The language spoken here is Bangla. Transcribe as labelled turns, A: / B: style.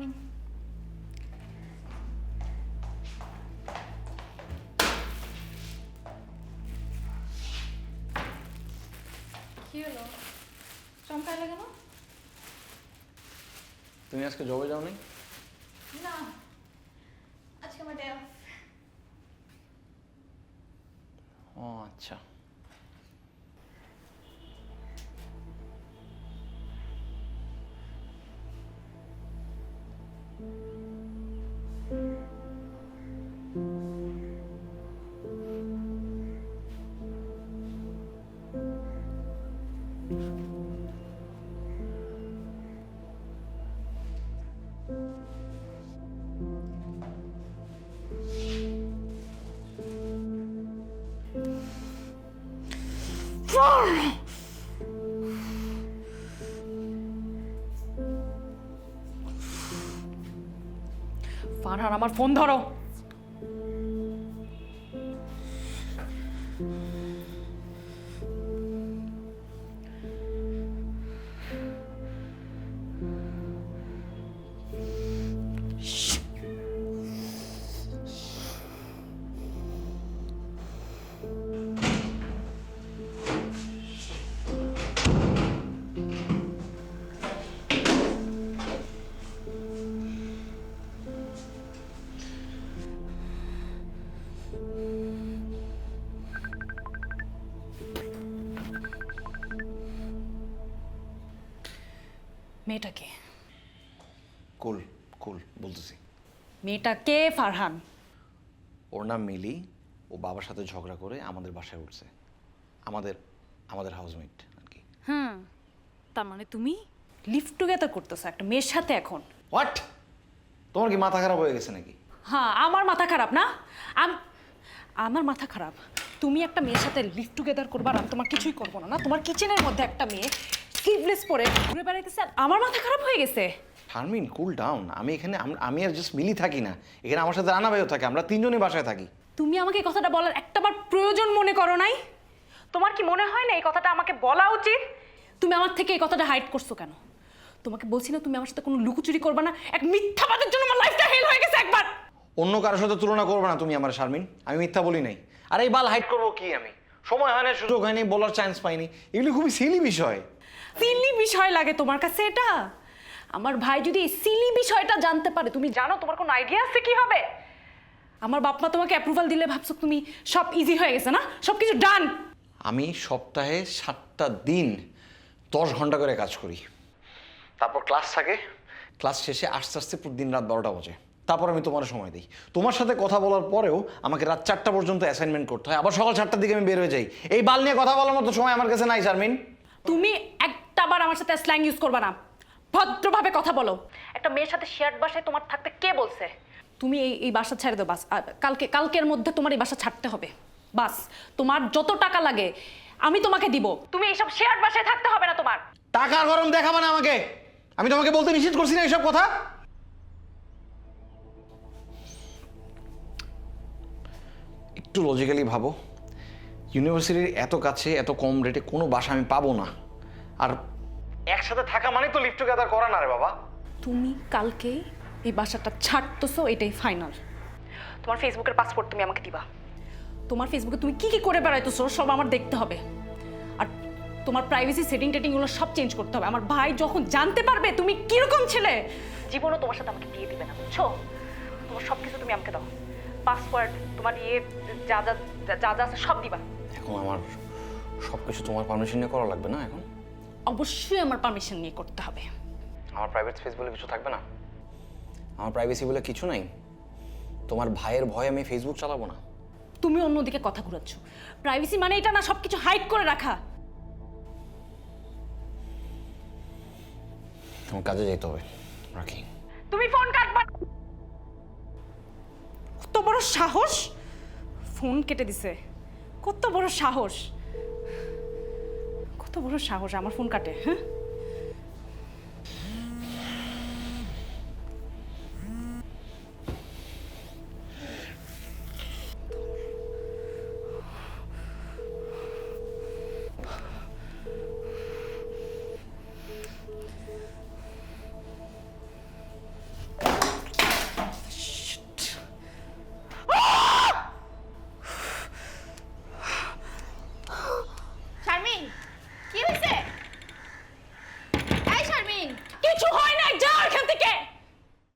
A: মর্নিং কি হলো? চমকাইলে কেন?
B: তুমি আজকে জবে যাও নাই
A: না। আজকে আমার ডে অফ
B: ও আচ্ছা।
C: ফারহান আমার ফোন ধরো। মেয়েটাকে।
B: কুল কুল বলতেছি।
C: মেয়েটাকে ফারহান।
B: ওর নাম মিলি। ও বাবার সাথে ঝগড়া করে আমাদের বাসায় উঠছে। আমাদের আমাদের হাউসমেট আর কি।
C: হুম তার মানে তুমি লিভ টুগেদার করতেছো একটা মেয়ের সাথে এখন।
B: হোয়াট তোমার কি মাথা খারাপ হয়ে গেছে নাকি?
C: হ্যাঁ আমার মাথা খারাপ না? আম- আমার মাথা খারাপ। তুমি একটা মেয়ের সাথে লিভ টুগেদার করবার আমি তোমার কিছুই করব না না? তোমার কিচেনের মধ্যে একটা মেয়ে স্লিভলেস পরে ঘুরে বেড়াইতেছে আর আমার মাথা খারাপ হয়ে গেছে।
B: শারমিন কুল ডাউন আমি এখানে আম- আমি আর জাস্ট মিলি থাকি না। এখানে আমার সাথে রানা ভাইও থাকে আমরা তিনজনই বাসায় থাকি।
C: তুমি আমাকে এই কথাটা বলার একটাবার প্রয়োজন মনে করো নাই? তোমার কি মনে হয় না এই কথাটা আমাকে বলা উচিত? তুমি আমার থেকে এই কথাটা হাইড করছ কেন? তোমাকে বলছি না তুমি আমার সাথে কোনো লুকোচুরি করবে না? এক মিথ্যাবাদের জন্য আমার লাইফটা হেল হয়ে গেছে একবার!
B: অন্য কারোর সাথে তুলনা করবে না তুমি আমার শারমিন। আমি মিথ্যা বলি নাই। আর এই বাল হাইট করব কি আমি? সময় হয় না সুযোগ হয়নি বলার চান্স পাইনি। এগুলি খুবই সিলি বিষয়।
C: সিলি বিষয় লাগে তোমার কাছে এটা? আমার ভাই যদি এই সিলি বিষয়টা জানতে পারে তুমি জানো তোমার কোনো আইডিয়া আছে কি হবে আমার বাপ মা তোমাকে অ্যাপ্রুভাল দিলে ভাবছ তুমি সব ইজি হয়ে গেছে না? সব কিছু ডান
B: আমি সপ্তাহে সাতটা দিন দশ ঘণ্টা করে কাজ করি। তারপর ক্লাস থাকে? ক্লাস শেষে আস্তে আস্তে দিন রাত বারোটা বাজে। তারপর আমি তোমার সময় দিই। তোমার সাথে কথা বলার পরেও আমাকে রাত চারটা পর্যন্ত অ্যাসাইনমেন্ট করতে হয়। আবার সকাল চারটার দিকে আমি বের হয়ে যাই। এই বাল নিয়ে কথা বলার মতো সময় আমার কাছে নাই শারমিন।
C: তুমি একটাবার আমার সাথে স্ল্যাং ইউজ করবে না। ভদ্রভাবে কথা বলো। একটা মেয়ের সাথে শেয়ার বাসায় তোমার থাকতে কে বলছে? তুমি এই এই বাসা ছেড়ে দাও বাস। আর কালকে কালকের মধ্যে তোমার এই বাসা ছাড়তে হবে। বাস তোমার যত টাকা লাগে আমি তোমাকে দিব। তুমি এইসব শেয়ার বাসায় থাকতে হবে না তোমার।
B: টাকার গরম দেখাবে না আমাকে। আমি তোমাকে বলতে নিষেধ করছি না এইসব কথা? একটু লজিক্যালি ভাবো ইউনিভার্সিটির এত কাছে এত কম রেটে কোনো বাসা আমি পাবো না। আর একসাথে থাকা মানে তো লিভ টুগেদার করা না রে বাবা।
C: তুমি কালকে এই বাসাটা ছাড়তেছো এটাই ফাইনাল তোমার ফেসবুকের পাসপোর্ট তুমি আমাকে দিবা। তোমার ফেসবুকে তুমি কি কি করে বেড়াইতেছো সব আমার দেখতে হবে। আর তোমার প্রাইভেসি সেটিং টেটিংগুলো সব চেঞ্জ করতে হবে। আমার ভাই যখন জানতে পারবে তুমি কীরকম ছেলে জীবনও তোমার সাথে আমাকে বিয়ে দিবে না বুঝছ? তোমার সব কিছু তুমি আমাকে দাও। পাসওয়ার্ড তোমার ইয়ে যা যা যা যা আছে সব দিবা।
B: এখন আমার সব কিছু তোমার পারমিশন নিয়ে করা লাগবে না এখন?
C: অবশ্যই আমার পারমিশন নিয়ে করতে হবে।
B: আমার প্রাইভেট স্পেস বলে কিছু থাকবে না? আমার প্রাইভেসি বলে কিছু নাই? তোমার ভাইয়ের ভয়ে আমি ফেসবুক চালাবো না?
C: তুমি অন্যদিকে কথা ঘুরাচ্ছ। প্রাইভেসি মানে এটা না সবকিছু হাইড করে রাখা।
B: আমার কাজে যেতে হবে। রাখি।
C: তুমি ফোন কাটবা বড় সাহস? ফোন কেটে দিছে। কত বড় সাহস? কত বড় সাহস? আমার ফোন কাটে হ্যাঁ?